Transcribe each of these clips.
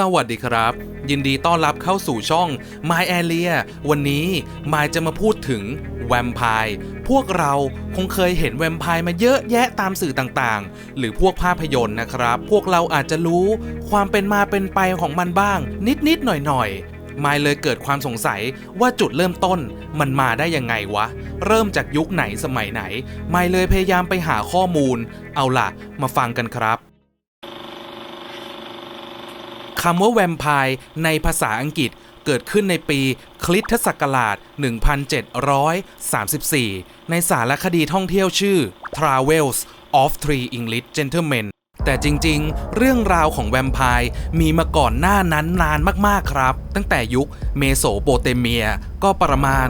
สวัสดีครับ ยินดีต้อนรับเข้าสู่ช่อง My Area วันนี้มายจะมาพูดถึงแวมไพร์พวกเราคงเคยเห็นแวมไพร์มาเยอะแยะตามสื่อต่างๆ หรือพวกภาพยนตร์นะครับ พวกเราอาจจะรู้ความเป็นมาเป็นไปของมันบ้าง นิดๆหน่อยๆมายเลยเกิดความสงสัยว่าจุดเริ่มต้นมันมาได้ยังไงวะ เริ่มจากยุคไหนสมัยไหน มายเลยพยายามไปหาข้อมูล เอาล่ะ มาฟังกันครับ คำว่าแวมไพร์ในภาษาอังกฤษเกิดขึ้นในปีคริสตศักราช 1734 ในสารคดีท่องเที่ยวชื่อ Travels of Three English Gentlemen แต่จริงๆ เรื่องราวของแวมไพร์มีมาก่อนหน้านั้นนานมากๆครับ ตั้งแต่ยุคเมโสโปเตเมียก็ประมาณ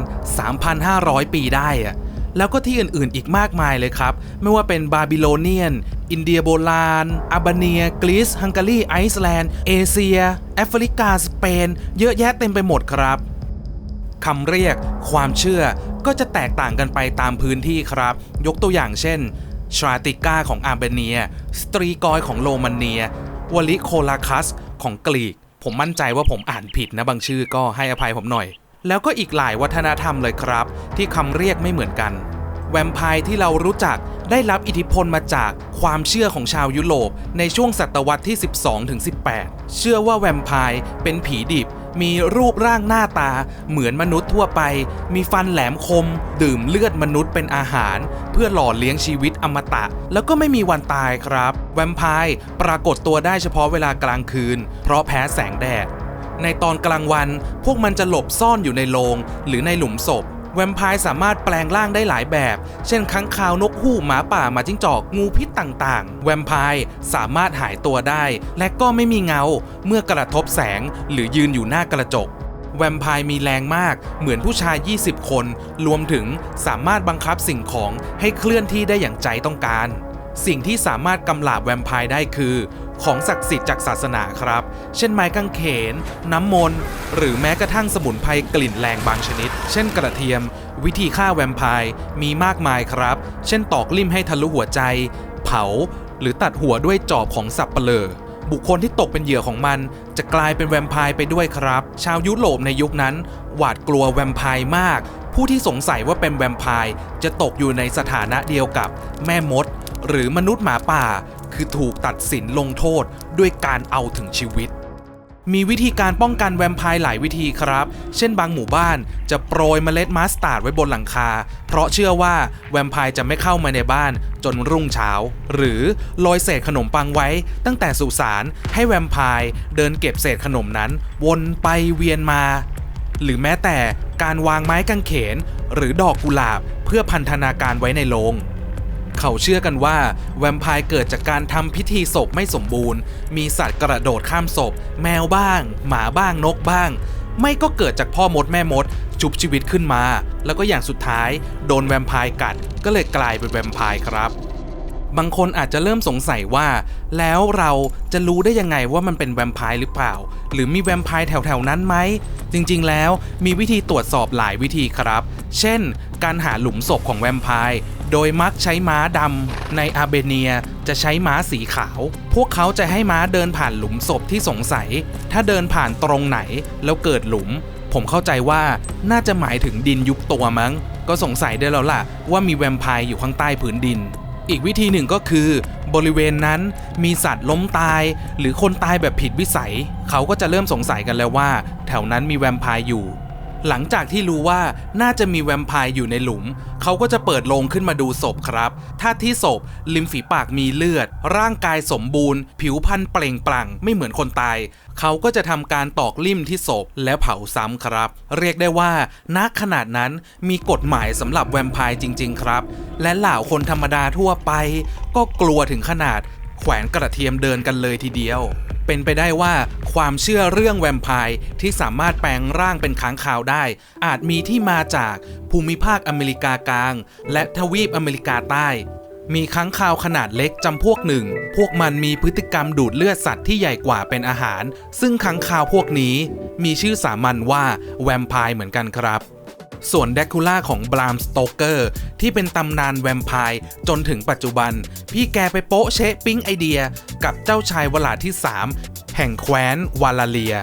3,500 ปีได้อะ แล้วก็ที่อื่นๆอีกมากมายเลยครับ ไม่ว่าเป็นบาบิโลเนียน อินเดียโบราณอาบาเนีย กรีซฮังการีไอซ์แลนด์เอเชีย แอฟริกา สเปน เยอะแยะเต็มไปหมดครับคำเรียก ความเชื่อก็จะแตกต่างกันไปตามพื้นที่ครับ ยกตัวอย่างเช่นชราติก้าของอาร์เบเนีย สตรีกอยของโรมาเนียวลิโคลาคัสของกรีก ผมมั่นใจว่าผมอ่านผิดนะบางชื่อก็ให้อภัยผมหน่อย แล้วก็อีกหลายวัฒนธรรมเลยครับ ที่คำเรียกไม่เหมือนกัน แวมไพร์ที่เรารู้จักได้รับอิทธิพลมาจากความเชื่อของชาวยุโรปในช่วงศตวรรษที่ 12-18 เชื่อว่าแวมไพร์เป็นผีดิบ มีรูปร่างหน้าตา เหมือนมนุษย์ทั่วไป มีฟันแหลมคม ดื่มเลือดมนุษย์เป็นอาหาร เพื่อหล่อเลี้ยงชีวิตอมตะ แล้วก็ไม่มีวันตายครับ แวมไพร์ปรากฏตัวได้เฉพาะเวลากลางคืน เพราะแพ้แสงแดด ในตอนกลางวัน พวกมันจะหลบซ่อนอยู่ในโรงหรือในหลุมศพ แวมไพร์สามารถแปลงร่างได้หลายแบบ เช่นค้างคาวนกฮูกหมาป่าหมาจิ้งจอกงูพิษต่างๆ แวมไพร์สามารถหายตัวได้ และก็ไม่มีเงา เมื่อกระทบแสงหรือยืนอยู่หน้ากระจกแวมไพร์มีแรงมากเหมือนผู้ชาย 20 คน รวมถึงสามารถบังคับสิ่งของให้เคลื่อนที่ได้อย่างใจต้องการ สิ่งที่สามารถกำลาบแวมไพร์ได้คือ ของศักดิ์สิทธิ์จากศาสนาครับ เช่นไม้กางเขน น้ำมนต์ หรือแม้กระทั่งสมุนไพรกลิ่นแรงบางชนิด เช่นกระเทียม วิธีฆ่าแวมไพร์มีมากมายครับ เช่นตอกลิ่มให้ทะลุหัวใจ เผา หรือตัดหัวด้วยจอบของสับเปลือบุคคลที่ตกเป็นเหยื่อของมัน จะกลายเป็นแวมไพร์ไปด้วยครับ ชาวยุโรปในยุคนั้น หวาดกลัวแวมไพร์มาก ผู้ที่สงสัยว่าเป็นแวมไพร์จะตกอยู่ในสถานะเดียวกับแม่มด หรือมนุษย์หมาป่า คือถูกตัดสินลงโทษด้วยการเอาถึงชีวิต มีวิธีการป้องกันแวมไพร์หลายวิธีครับ เช่นบางหมู่บ้านจะโปรยเมล็ดมัสตาร์ดไว้บนหลังคา เพราะเชื่อว่าแวมไพร์จะไม่เข้ามาในบ้านจนรุ่งเช้า หรือโรยเศษขนมปังไว้ ตั้งแต่สุสานให้แวมไพร์เดินเก็บเศษขนมนั้น วนไปเวียนมา หรือแม้แต่การวางไม้กางเขน หรือดอกกุหลาบเพื่อพันธนาการไว้ในโรง เขาเชื่อกันว่า แวมไพร์เกิดจากการทำพิธีศพไม่สมบูรณ์ มีสัตว์กระโดดข้ามศพ แมวบ้าง หมาบ้างนกบ้าง ไม่ก็เกิดจากพ่อมดแม่มดชุบชีวิตขึ้นมา แล้วก็อย่างสุดท้าย โดนแวมไพร์กัด ก็เลยกลายเป็นแวมไพร์ครับบางคนอาจจะเริ่มสงสัยว่า แล้วเราจะรู้ได้ยังไงว่ามันเป็นแวมไพร์หรือเปล่า หรือมีแวมไพร์แถวๆนั้นไหม จริงๆแล้วมีวิธีตรวจสอบหลายวิธีครับ เช่น การหาหลุมศพของแวมไพร์ โดยมักใช้ม้าดำในอาร์เบเนียจะใช้ม้าสีขาว พวกเขาจะให้ม้าเดินผ่านหลุมศพที่สงสัย ถ้าเดินผ่านตรงไหนแล้วเกิดหลุม ผมเข้าใจว่าน่าจะหมายถึงดินยุบตัวมั้ง ก็สงสัยได้แล้วล่ะ ว่ามีแวมไพร์อยู่ข้างใต้ผืนดิน อีกวิธีหนึ่งก็คือ บริเวณนั้นมีสัตว์ล้มตาย หรือคนตายแบบผิดวิสัย เขาก็จะเริ่มสงสัยกันแล้วว่า แถวนั้นมีแวมไพร์อยู่ หลังจากที่รู้ว่าน่าจะมีแวมไพร์อยู่ในหลุม เขาก็จะเปิดโลงขึ้นมาดูศพครับ ถ้าที่ศพริมฝีปากมีเลือด ร่างกายสมบูรณ์ ผิวพรรณเปล่งปลั่งไม่เหมือนคนตาย เขาก็จะทำการตอกลิ่มที่ศพแล้วเผาซ้ำครับ เรียกได้ว่าณขนาดนั้นมีกฎหมายสำหรับแวมไพร์จริง ๆ ครับ และเหล่าคนธรรมดาทั่วไป ก็กลัวถึงขนาดแขวนกระเทียมเดินกันเลยทีเดียว เป็นไปได้ว่าความเชื่อเรื่องแวมไพร์ที่สามารถแปลงร่างเป็นค้างคาวได้ อาจมีที่มาจากภูมิภาคอเมริกากลาง และทวีปอเมริกาใต้ มีค้างคาวขนาดเล็กจำพวกหนึ่ง พวกมันมีพฤติกรรมดูดเลือดสัตว์ที่ใหญ่กว่าเป็นอาหาร ซึ่งค้างคาวพวกนี้ มีชื่อสามัญว่าแวมไพร์เหมือนกันครับ ส่วนแดคูล่าของบรามสโตเกอร์ที่เป็นตำนานแวมไพร์จนถึงปัจจุบัน พี่แกไปโป๊ะเชะปิ๊งไอเดีย กับเจ้าชายวลาที่3แแห่งแคว้นวาลาเลีย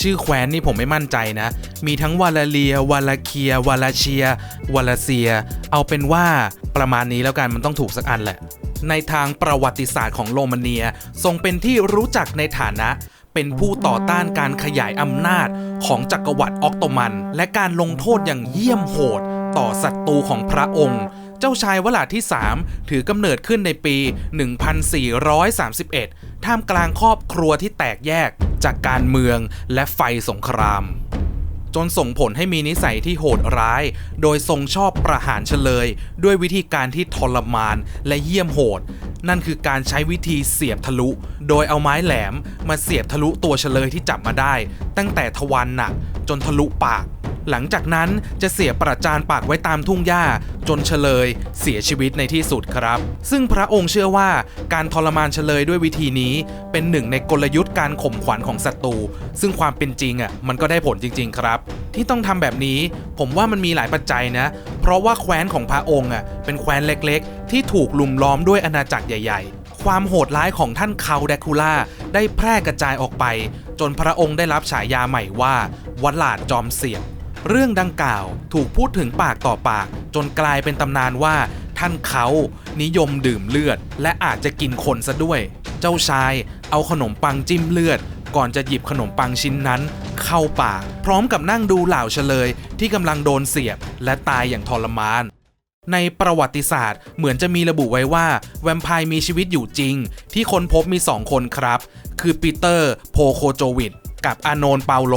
ชื่อแคว้นนี่ผมไม่มั่นใจนะ มีทั้งวาลาเลีย วาลาเคีย วาลาเชีย วาลาเซีย เอาเป็นว่าประมาณนี้แล้วกันมันต้องถูกสักอันแหละในทางประวัติศาสตร์ของโรมาเนีย ทรงเป็นที่รู้จักในฐานะ เป็นผู้ต่อต้านการขยายอำนาจของจักรวรรดิออกโตมัน และการลงโทษอย่างเยี่ยมโหด ต่อศัตรูของพระองค์ เจ้าชายวลาดที่ 3 ถือกำเนิดขึ้นในปี 1431 ท่ามกลางครอบครัวที่แตกแยกจากการเมืองและไฟสงครามจนส่งผลให้มีนิสัยที่โหดร้าย โดยทรงชอบประหารเฉลย ด้วยวิธีการที่ทรมานและเยี่ยมโหด นั่นคือการใช้วิธีเสียบทะลุ โดยเอาไม้แหลมมาเสียบทะลุตัวเฉลยที่จับมาได้ ตั้งแต่ทวารหนักจนทะลุปาก หลังจากนั้นจะเสียประจานปากไว้ตามทุ่งหญ้า จนเฉลย เสียชีวิตในที่สุดครับ ซึ่งพระองค์เชื่อว่าการทรมานเฉลยด้วยวิธีนี้ เป็นหนึ่งในกลยุทธ์การข่มขวัญของศัตรูซึ่งความเป็นจริงอะมันก็ได้ผลจริง ๆ ครับ ที่ต้องทำแบบนี้ ผมว่ามันมีหลายปัจจัยนะ เพราะว่าแคว้นของพระองค์อะเป็นแคว้นเล็ก ๆ ที่ถูกลุมล้อมด้วยอาณาจักรใหญ่ ๆความโหดร้ายของท่านคาวแดคูล่าได้แพร่กระจายออกไป จนพระองค์ได้รับฉายาใหม่ว่า วัลาดจอมเสียบ เรื่องดังกล่าวถูกพูดถึงปากต่อปาก จนกลายเป็นตำนานว่า ท่านเขานิยมดื่มเลือด และอาจจะกินคนซะด้วย เจ้าชายเอาขนมปังจิ้มเลือด ก่อนจะหยิบขนมปังชิ้นนั้น เข้าปากพร้อมกับนั่งดูเหล่าเฉลย ที่กำลังโดนเสียบ และตายอย่างทรมานในประวัติศาสตร์เหมือนจะมีระบุไว้ว่า แวมไพร์มีชีวิตอยู่จริง ที่คนพบมี 2 คนครับ คือปีเตอร์ โพโคโจวิด กับอาโนนเปาโล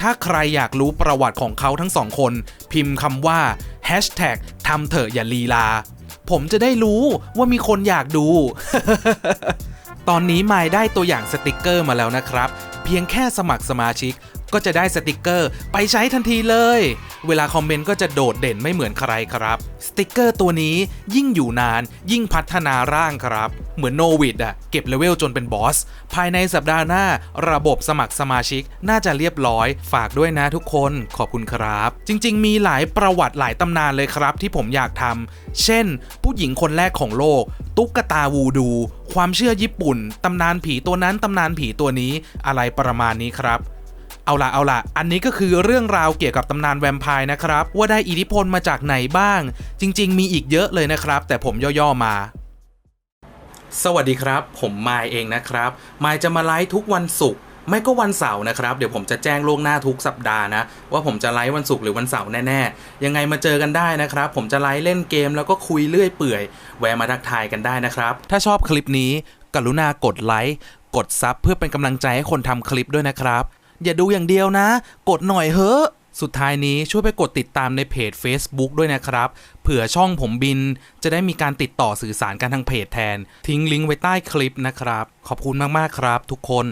ถ้าใครอยากรู้ประวัติของเขาทั้งสองคน พิมพ์คำว่า hashtag ทำเถอะอย่าลีลา ผมจะได้รู้ว่ามีคนอยากดู ตอนนี้มายได้ตัวอย่างสติกเกอร์มาแล้วนะครับ เพียงแค่สมัครสมาชิก ก็จะได้สติกเกอร์ไปใช้ทันทีเลย เวลาคอมเมนต์ก็จะโดดเด่นไม่เหมือนใครครับ สติกเกอร์ตัวนี้ยิ่งอยู่นานยิ่งพัฒนาร่างครับ เหมือนโนวิดอะเก็บเลเวลจนเป็นบอส ภายในสัปดาห์หน้า ระบบสมัครสมาชิกน่าจะเรียบร้อย ฝากด้วยนะทุกคนขอบคุณครับ จริง ๆ มีหลายประวัติหลายตำนานเลยครับ ที่ผมอยากทำเช่น ผู้หญิงคนแรกของโลก ตุ๊กตาวูดู ความเชื่อญี่ปุ่น ตำนานผีตัวนั้นตำนานผีตัวนี้อะไรประมาณนี้ครับ เอาละเอาละอันนี้ก็คือเรื่องราวเกี่ยวกับตำนานแวมไพร์นะครับ ว่าได้อิทธิพลมาจากไหนบ้าง จริง ๆ มีอีกเยอะเลยนะครับ แต่ผมย่อๆมาสวัสดีครับ ผมมายเองนะครับมายจะมาไลฟ์ทุกวันศุกร์ไม่ก็วันเสาร์นะครับ เดี๋ยวผมจะแจ้งล่วงหน้าทุกสัปดาห์นะ ว่าผมจะไลฟ์วันศุกร์หรือวันเสาร์แน่ๆ ยังไงมาเจอกันได้นะครับ ผมจะไลฟ์เล่นเกมแล้วก็คุยเลื่อยเปื่อย แวะมาทักทายกันได้นะครับ ถ้าชอบคลิปนี้ กรุณากดไลค์กดซับเพื่อเป็นกำลังใจให้คนทำคลิปด้วยนะครับ อย่าดูอย่างเดียวนะ กดหน่อยเฮ้อสุดท้ายนี้ช่วยไปกดติดตามในเพจ Facebook ด้วยนะครับ เผื่อช่องผมบิน จะได้มีการติดต่อสื่อสารกันทางเพจแทน ทิ้งลิงก์ไว้ใต้คลิปนะครับ ขอบคุณมาก ๆ ครับทุกคน